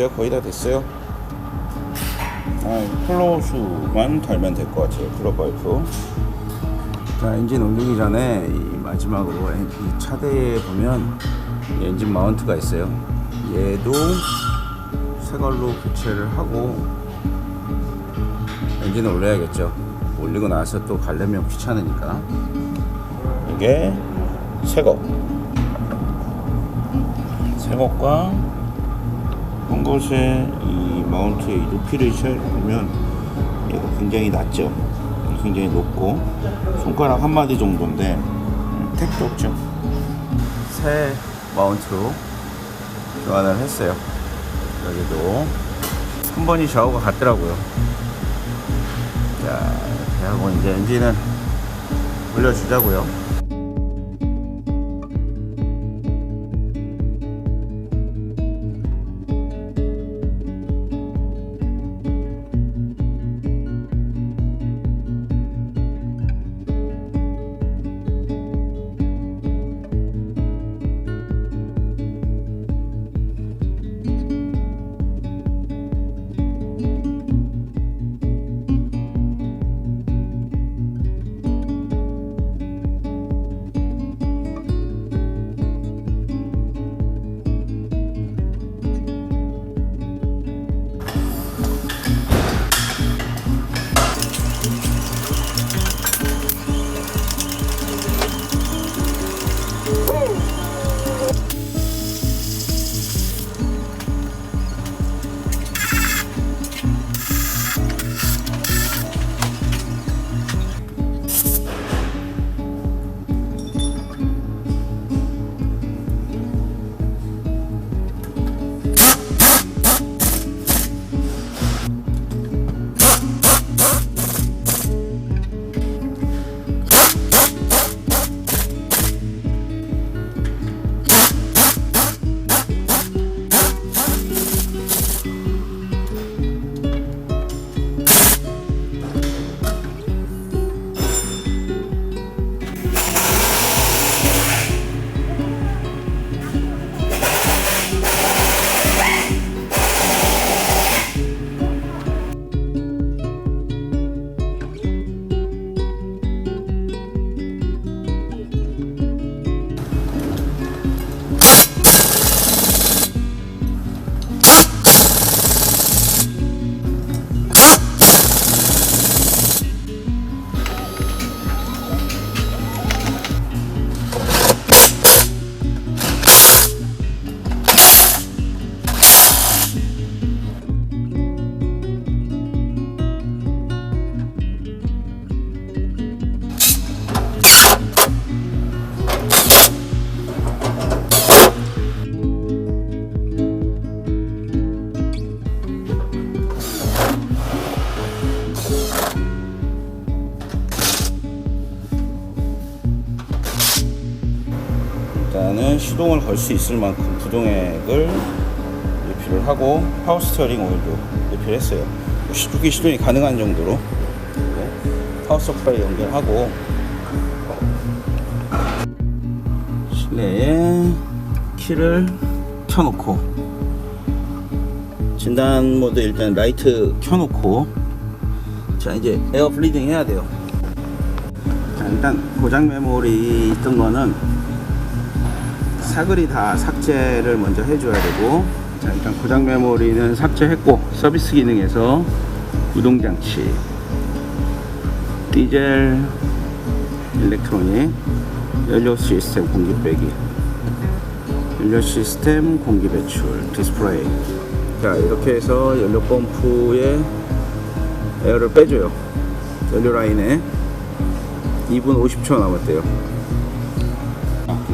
준비가 거의 다 됐어요. 아, 클로수만 달면 될 것 같아요. 클로 파이프. 자, 엔진 올리기 전에 이 마지막으로 엔- 이 차대에 보면 이 엔진 마운트가 있어요. 얘도 새 걸로 교체를 하고 엔진을 올려야겠죠. 올리고 나서 또 가려면 귀찮으니까. 이게 새 거. 새 것과 한 곳에 이 마운트의 이 높이를 보면 얘가 굉장히 낮죠. 굉장히 높고 손가락 한 마디 정도인데 음, 택도 없죠. 새 마운트로 교환을 했어요. 여기도 한 번이 좌우가 같더라고요. 자, 이렇게 하고 이제 엔진을 올려주자고요. 걸수 있을 만큼 부동액을 리필을 하고 파워 스티어링 오일도 리필했어요. 19기 시동이 가능한 정도로 그리고 파워 서플라이 연결하고 실내에 키를 켜놓고 진단 모드 일단 라이트 켜놓고 자 이제 에어 블리딩 해야 돼요. 자, 일단 고장 메모리 있던 거는 사글이 다 삭제를 먼저 해줘야 되고 자 일단 고장 메모리는 삭제했고 서비스 기능에서 구동장치 디젤 일렉트로닉 연료 시스템 공기 빼기 연료 시스템 공기 배출 디스플레이. 자 이렇게 해서 연료 펌프에 에어를 빼줘요. 연료 라인에. 2분 50초 남았대요. 블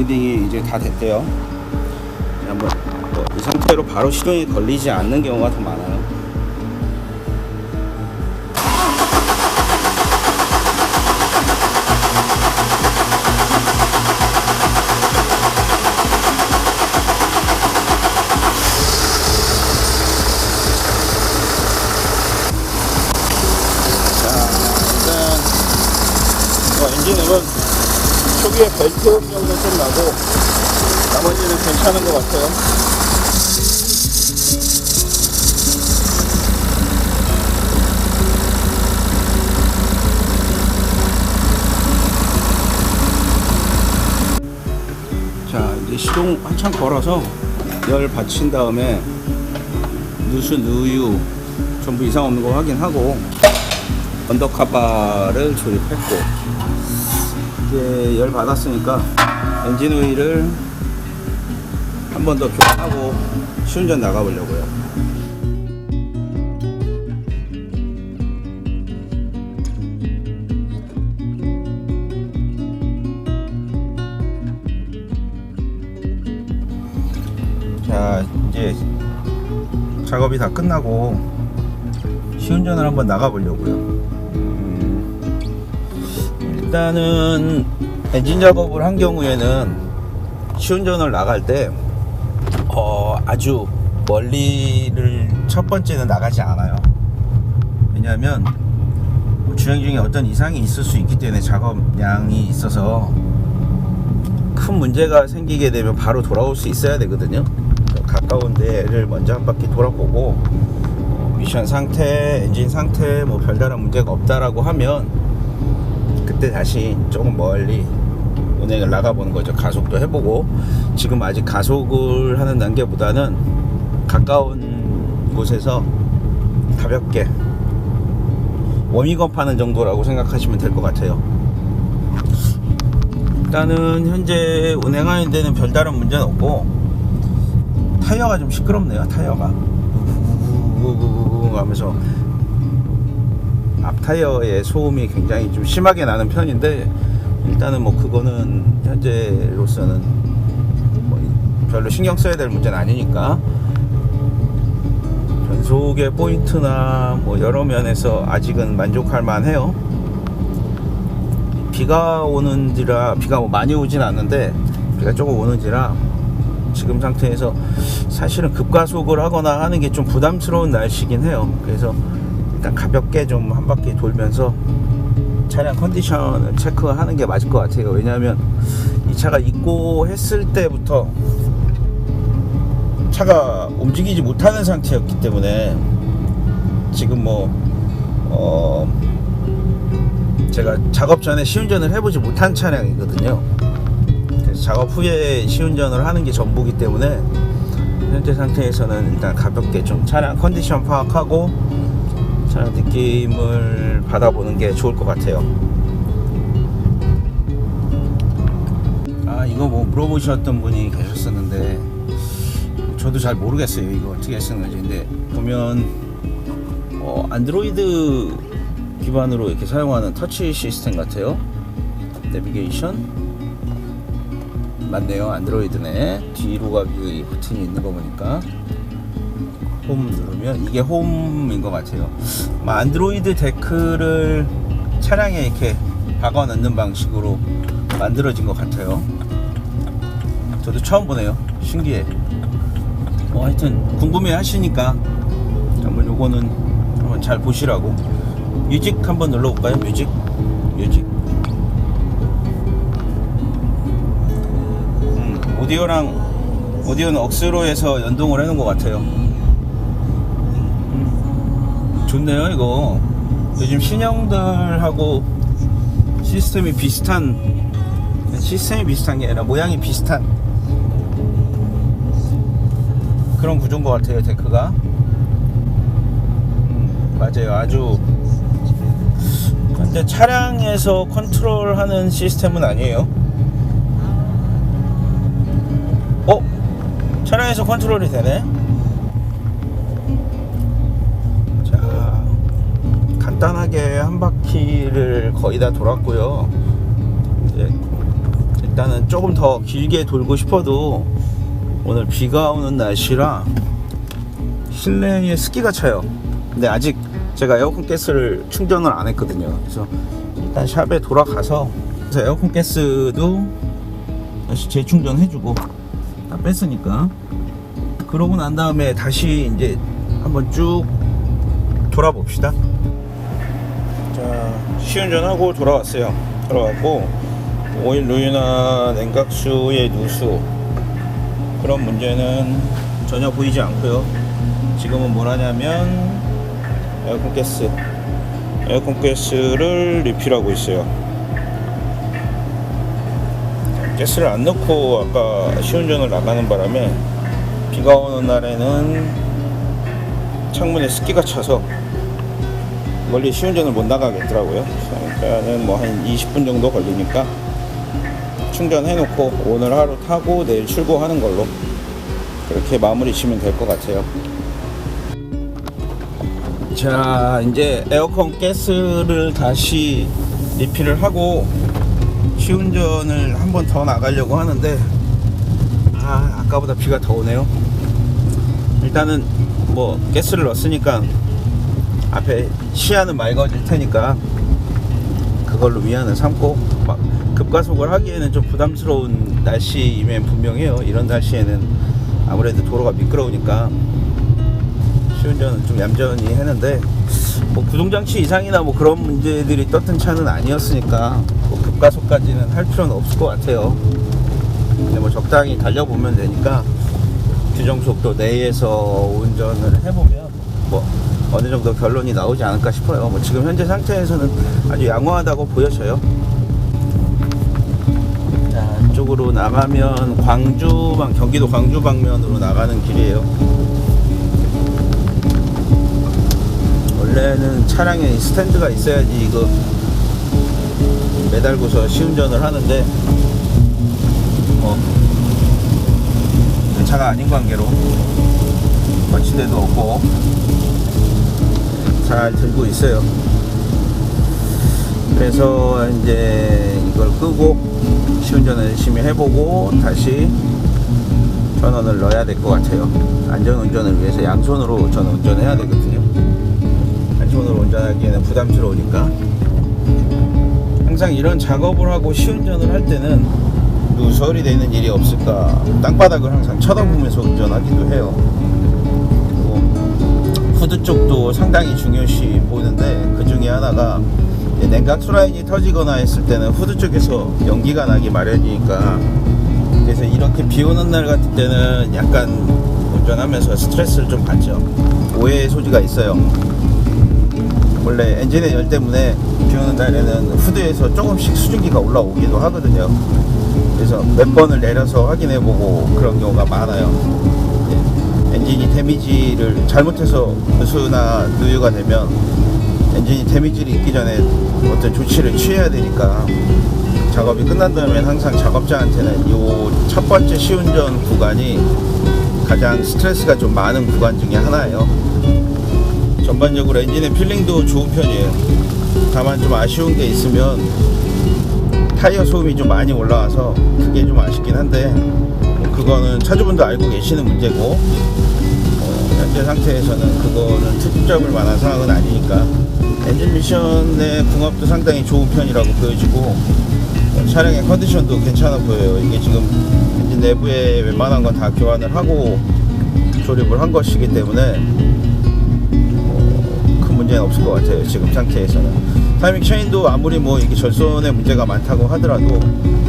리딩이 이제 다 됐대요. 한번 뭐이 상태로 바로 시동이 걸리지 않는 경우가 더 많아요. 뒤에 벨트 음정도 좀 나고 나머지는 괜찮은 것 같아요. 자 이제 시동 한참 걸어서 열 받친 다음에 누수 누유 전부 이상 없는 거 확인하고 언더카바를 조립했고 이제 열 받았으니까 엔진 오일을 한 번 더 교환하고 시운전 나가보려고요. 자 이제 작업이 다 끝나고 시운전을 한번 나가보려고요. 음, 일단은 엔진 작업을 한 경우에는 시운전을 나갈 때 어, 아주 멀리를 첫 번째는 나가지 않아요. 왜냐하면 뭐 주행 중에 어떤 이상이 있을 수 있기 때문에 작업량이 있어서 큰 문제가 생기게 되면 바로 돌아올 수 있어야 되거든요. 가까운 데를 먼저 한 바퀴 돌아보고 어, 미션 상태, 엔진 상태 뭐 별다른 문제가 없다라고 하면 그때 다시 조금 멀리 운행을 나가보는 거죠. 가속도 해보고 지금 아직 가속을 하는 단계보다는 가까운 곳에서 가볍게 워밍업 하는 정도라고 생각하시면 될 것 같아요. 일단은 현재 운행하는 데는 별다른 문제는 없고 타이어가 좀 시끄럽네요 타이어가 우우우우우 하면서 앞 타이어의 소음이 굉장히 좀 심하게 나는 편인데 일단은 뭐 그거는 현재로서는 뭐 별로 신경 써야 될 문제는 아니니까 변속의 포인트나 뭐 여러 면에서 아직은 만족할 만해요 비가 오는지라 비가 뭐 많이 오진 않는데 비가 조금 오는지라 지금 상태에서 사실은 급가속을 하거나 하는 게 좀 부담스러운 날씨긴 해요. 그래서 일단 가볍게 좀 한 바퀴 돌면서 차량 컨디션을 체크하는 게 맞을 것 같아요. 왜냐하면 이 차가 입고 했을 때부터 차가 움직이지 못하는 상태였기 때문에 지금 뭐 어, 제가 작업 전에 시운전을 해보지 못한 차량이거든요. 그래서 작업 후에 시운전을 하는 게 전부기 때문에 현재 상태에서는 일단 가볍게 좀 차량 컨디션 파악하고 차량 느낌을 받아보는 게 좋을 것 같아요. 아 이거 뭐 물어보셨던 분이 계셨었는데 저도 잘 모르겠어요. 이거 어떻게 쓰는 건지. 근데 보면 어, 안드로이드 기반으로 이렇게 사용하는 터치 시스템 같아요. 내비게이션 맞네요. 안드로이드네. 뒤로 가기 버튼이 있는 거 보니까 홈 누르면 이게 홈인 것 같아요. 아마 안드로이드 데크를 차량에 이렇게 박아 넣는 방식으로 만들어진 것 같아요. 저도 처음 보네요. 신기해. 뭐 하여튼 궁금해 하시니까 한번 요거는 한번 잘 보시라고 뮤직 한번 눌러볼까요? 뮤직 뮤직 음, 오디오랑 오디오는 억스로 해서 연동을 해놓은 것 같아요 음, 좋네요 이거. 요즘 신형들하고 시스템이 비슷한 시스템이 비슷한 게 아니라 모양이 비슷한 그런 구조인 것 같아요 데크가. 음, 맞아요. 아주. 근데 차량에서 컨트롤하는 시스템은 아니에요. 어? 차량에서 컨트롤이 되네 간단하게 한 바퀴를 거의 다 돌았고요 일단은 조금 더 길게 돌고 싶어도 오늘 비가 오는 날씨라 실내에 습기가 차요. 근데 아직 제가 에어컨 가스를 충전을 안 했거든요. 그래서 일단 샵에 돌아가서 에어컨 가스도 다시 재충전 해주고 다 뺐으니까 그러고 난 다음에 다시 이제 한번 쭉 돌아봅시다. 자 시운전하고 돌아왔어요. 돌아왔고 오일 누유나 냉각수의 누수 그런 문제는 전혀 보이지 않고요. 지금은 뭘 하냐면 에어컨 가스 에어컨 가스를 리필하고 있어요. 가스를 안 넣고 아까 시운전을 나가는 바람에 비가 오는 날에는 창문에 습기가 차서 멀리 시운전을 못 나가겠더라고요. 그러니까는 뭐 한 20분 정도 걸리니까 충전해 놓고 오늘 하루 타고 내일 출고하는 걸로 그렇게 마무리 지면 될 것 같아요. 자, 이제 에어컨 가스를 다시 리필을 하고 시운전을 한 번 더 나가려고 하는데 아, 아까보다 비가 더 오네요. 일단은 뭐 가스를 넣었으니까 앞에 시야는 맑아질 테니까 그걸로 위안을 삼고 막 급가속을 하기에는 좀 부담스러운 날씨임엔 분명해요. 이런 날씨에는 아무래도 도로가 미끄러우니까 시운전은 좀 얌전히 했는데 뭐 구동장치 이상이나 뭐 그런 문제들이 떴던 차는 아니었으니까 뭐 급가속까지는 할 필요는 없을 것 같아요. 근데 뭐 적당히 달려보면 되니까 규정 속도 내에서 운전을 해보면 뭐 어느 정도 결론이 나오지 않을까 싶어요. 뭐 지금 현재 상태에서는 아주 양호하다고 보여져요. 자, 이쪽으로 나가면 광주 방 경기도 광주 방면으로 나가는 길이에요. 원래는 차량에 스탠드가 있어야지 이거 매달고서 시운전을 하는데 어, 차가 아닌 관계로 거치대도 없고 잘 들고 있어요. 그래서 이제 이걸 끄고 시운전을 열심히 해보고 다시 전원을 넣어야 될 것 같아요. 안전운전을 위해서 양손으로 저는 운전해야 되거든요. 한 손으로 운전하기에는 부담스러우니까 항상 이런 작업을 하고 시운전을 할 때는 누설이 되는 일이 없을까 땅바닥을 항상 쳐다보면서 운전하기도 해요. 후드 쪽도 상당히 중요시 보이는데 그 중에 하나가 이제 냉각 수 라인이 터지거나 했을 때는 후드 쪽에서 연기가 나기 마련이니까 그래서 이렇게 비 오는 날 같은 때는 약간 운전하면서 스트레스를 좀 받죠. 오해의 소지가 있어요. 원래 엔진의 열 때문에 비 오는 날에는 후드에서 조금씩 수증기가 올라오기도 하거든요. 그래서 몇 번을 내려서 확인해보고 그런 경우가 많아요. 예, 엔진이 데미지를 잘못해서 누수나 누유가 되면 엔진이 데미지를 입기 전에 어떤 조치를 취해야 되니까 작업이 끝난 다음엔 항상 작업자한테는 이 첫 번째 시운전 구간이 가장 스트레스가 좀 많은 구간 중에 하나예요. 전반적으로 엔진의 필링도 좋은 편이에요. 다만 좀 아쉬운 게 있으면 타이어 소음이 좀 많이 올라와서 그게 좀 아쉽긴 한데 뭐 그거는 차주분도 알고 계시는 문제고 어, 현재 상태에서는 그거는 특급 잡을 만한 상황은 아니니까 엔진 미션의 궁합도 상당히 좋은 편이라고 보여지고 어, 차량의 컨디션도 괜찮아 보여요. 이게 지금 엔진 내부에 웬만한 건 다 교환을 하고 조립을 한 것이기 때문에 큰 문제는 없을 것 같아요. 지금 상태에서는. 타이밍 체인도 아무리 뭐 이게 절손에 문제가 많다고 하더라도 뭐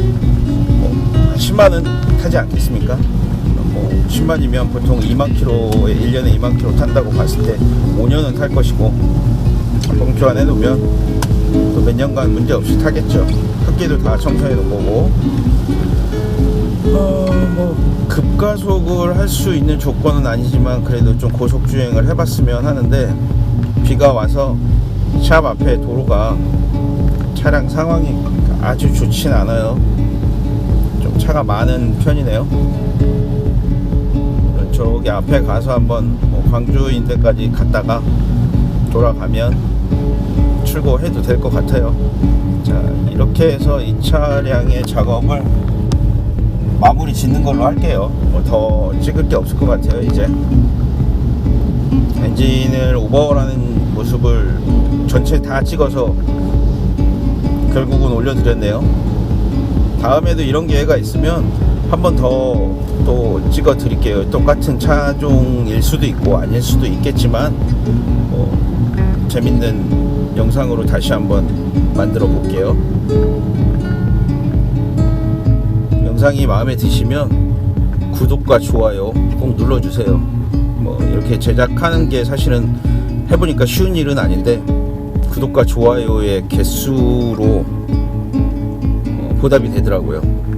10만은 타지 않겠습니까? 뭐 10만이면 보통 2만 킬로에 1년에 2만 킬로 탄다고 봤을 때 5년은 탈 것이고 한번 교환해 놓으면 또 몇 년간 문제 없이 타겠죠. 흡기도 다 청소해 놓은 거고. 어, 뭐 급가속을 할 수 있는 조건은 아니지만 그래도 좀 고속 주행을 해봤으면 하는데 비가 와서 샵 앞에 도로가 차량 상황이 아주 좋진 않아요. 좀 차가 많은 편이네요. 저기 앞에 가서 한번 뭐 광주인 데까지 갔다가 돌아가면 출고해도 될 것 같아요. 자, 이렇게 해서 이 차량의 작업을 마무리 짓는 걸로 할게요. 뭐 더 찍을 게 없을 것 같아요, 이제. 엔진을 오버하는 모습을 전체 다 찍어서 결국은 올려드렸네요. 다음에도 이런 기회가 있으면 한 번 더 또 찍어 드릴게요. 똑같은 차종일 수도 있고 아닐 수도 있겠지만 뭐 재밌는 영상으로 다시 한번 만들어 볼게요. 영상이 마음에 드시면 구독과 좋아요 꼭 눌러주세요. 뭐 이렇게 제작하는 게 사실은 해보니까 쉬운 일은 아닌데 구독과 좋아요의 개수로 어, 보답이 되더라고요.